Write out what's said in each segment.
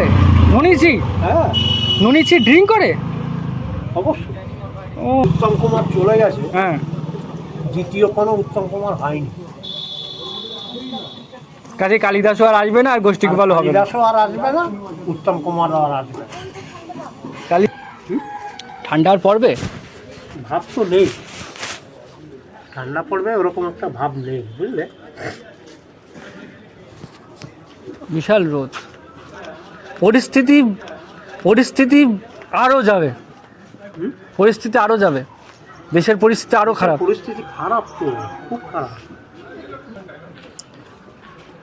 করে? ননিচি হ্যাঁ। ননিচি ড্রিঙ্ক করে? অবশ্যই। ও। উত্তম কুমার চলে গেছে। হ্যাঁ। দ্বিতীয় কোনো উত্তম কুমার হয়নি। কাজে কালিদাসও আর আসবে না আর গোষ্ঠী গোপালও হবে না? কালিদাসও আর আসবে না উত্তম কুমারও আর আসবে না। কালি ঠান্ডার পড়বে? ভাব তো নেই। ঠান্ডা পড়বে ওরকম একটা ভাব নেই বুঝলে? বিশাল রোদ। পরিস্থিতি পরিস্থিতি আরও যাবে। পরিস্থিতি আরও যাবে। দেশের পরিস্থিতি আরও খারাপ। পরিস্থিতি খারাপ তো খুব খারাপ।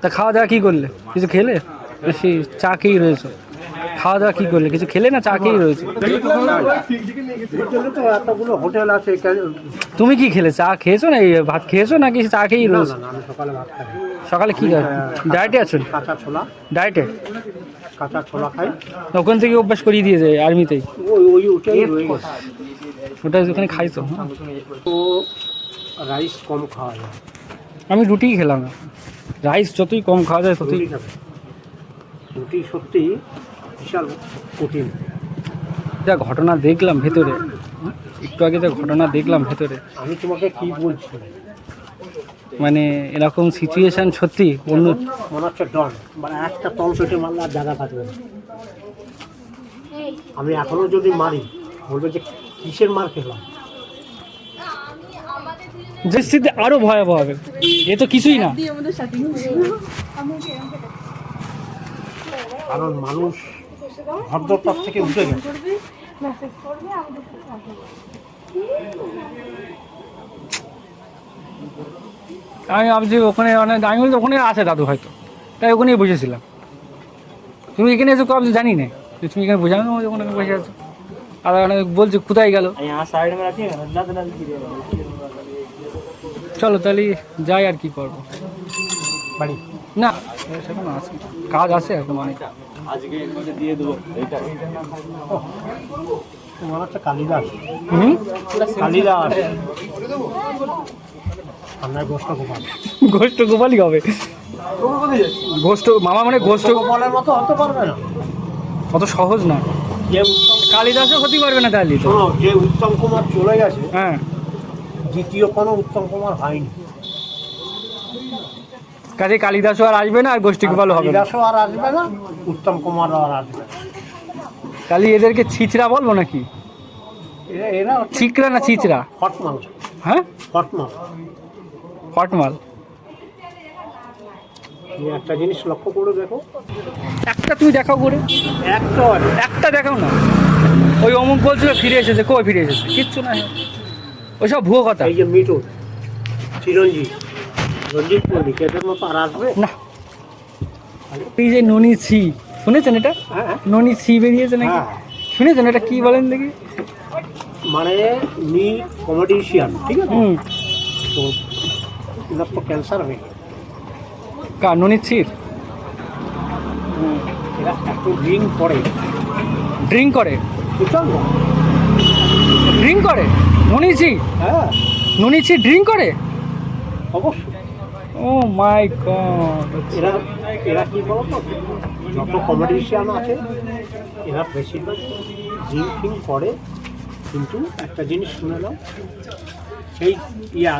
তা খাওয়া দাওয়া কী করলে? কিছু খেলে? বেশি চা খেয়েই রয়েছে। খাওয়া দাওয়া কী করলে? কিছু খেলে না চা খেয়েই রয়েছে? তুমি কি খেলে? চা খেয়েছো না এই ভাত খেয়েছো না নাকি চা খেয়েই রয়েছে? সকালে কি ডায়েটে আছো? ডায়েটে? কাঁচা ছোলা খাই। ওখান থেকে অভ্যাস করিয়ে দিয়ে যায় আর্মিতেই। ওই ওই ওটাই রয়ে গেছে। ওটা ওখানে হ্যাঁ। তো। রাইস কম খাওয়া যায়। আমি রুটিই খেলাম না। রাইস যতই কম খাওয়া যায় ততই রুটি রুটি সত্যি বিশাল কঠিন। যা ঘটনা দেখলাম ভেতরে একটু আগে যা ঘটনা দেখলাম ভেতরে। আমি তোমাকে কি বলছি? মানে এরকম সিচুয়েশন সত্যি অন্য মনে হচ্ছে ডন মানে একটা তল পেটে মারলে আর জায়গা থাকবে না। আমি এখনও যদি মারি বলবে যে কিসের মার খেলাম? যে স্থিতি আরও ভয়াবহ হবে। এ তো কিছুই না। কারণ মানুষ ভদ্রতার থেকে উঠে গেছে করবি মেসেজ করবি আমাদের সাথে কথা বলবি। আমি ভাবছি ওখানে অনেক আমি বলছি ওখানে আছে দাদু হয়তো। তাই ওখানেই বুঝেছিলাম তুমি এখানে এসে কবে জানি না? যে তুমি এখানে বোঝানো না ওখানে বসে আছো। আর ওখানে বলছি কোথায় গেল? চলো তাহলে যাই আর কি করব। বাড়ি? না সেখানে আছে কাজ আছে এখন অনেক। মনে হচ্ছে কালিদাস। হুম? কালিদাস। আমরা গোষ্ঠ গোপাল। গোষ্ঠ গোপালই হবে। গোষ্ঠ মামা মানে গোষ্ঠ গোপালের মতো হতে পারবে না। অত সহজ না যে কালিদাসও ক্ষতি পারবে না তাহলে তো। শোনো যে উত্তম কুমার চলে গেছে হ্যাঁ। দ্বিতীয় কোনো উত্তম কুমার হয়নি। কাজে কালিদাসও আর আসবে না আর গোষ্ঠী গোপালও হবে কালিদাসও আর আসবে না উত্তম কুমারও আর আসবে না। তাহলে এদেরকে ছিচড়া বলব নাকি? এরা চিকরা না চিচড়া হটমাল। হ্যাঁ? হটমাল। হটমাল তুমি একটা জিনিস লক্ষ্য করে দেখো। একটা তুমি দেখাও করে। একটা একটা দেখাও না। ওই অমুক বলছিল ফিরে এসেছে। কই ফিরে এসেছে? কিচ্ছু না। ওইসব ভুয়ো কথা। এই যে মিঠুন চিরঞ্জিত রঞ্জিত মল্লিক এদের মতো আর আসবে? না। এই যে ননি সি শুনেছেন এটা? হ্যাঁ ননি সি বেরিয়েছে নাকি? হ্যাঁ। শুনেছেন এটা? কি বলেন দেখি। মানে নি কমেডিশিয়ান ঠিক আছে? তো এনার তো ক্যান্সার হয়ে গেছে কার ননি সির এরা এত ড্রিঙ্ক করে। ড্রিঙ্ক করে? বুঝছ ড্রিঙ্ক করে? ননি সি হ্যাঁ। ননি সি ড্রিঙ্ক করে? অবশ্যই। ও মাই গড এরা এরা কি বলতো? যত কমেডিশিয়ান আছে এরা বেশিরভাগ ড্রিঙ্ক করে। কিন্তু একটা জিনিস শুনে নাও। সেই ইয়া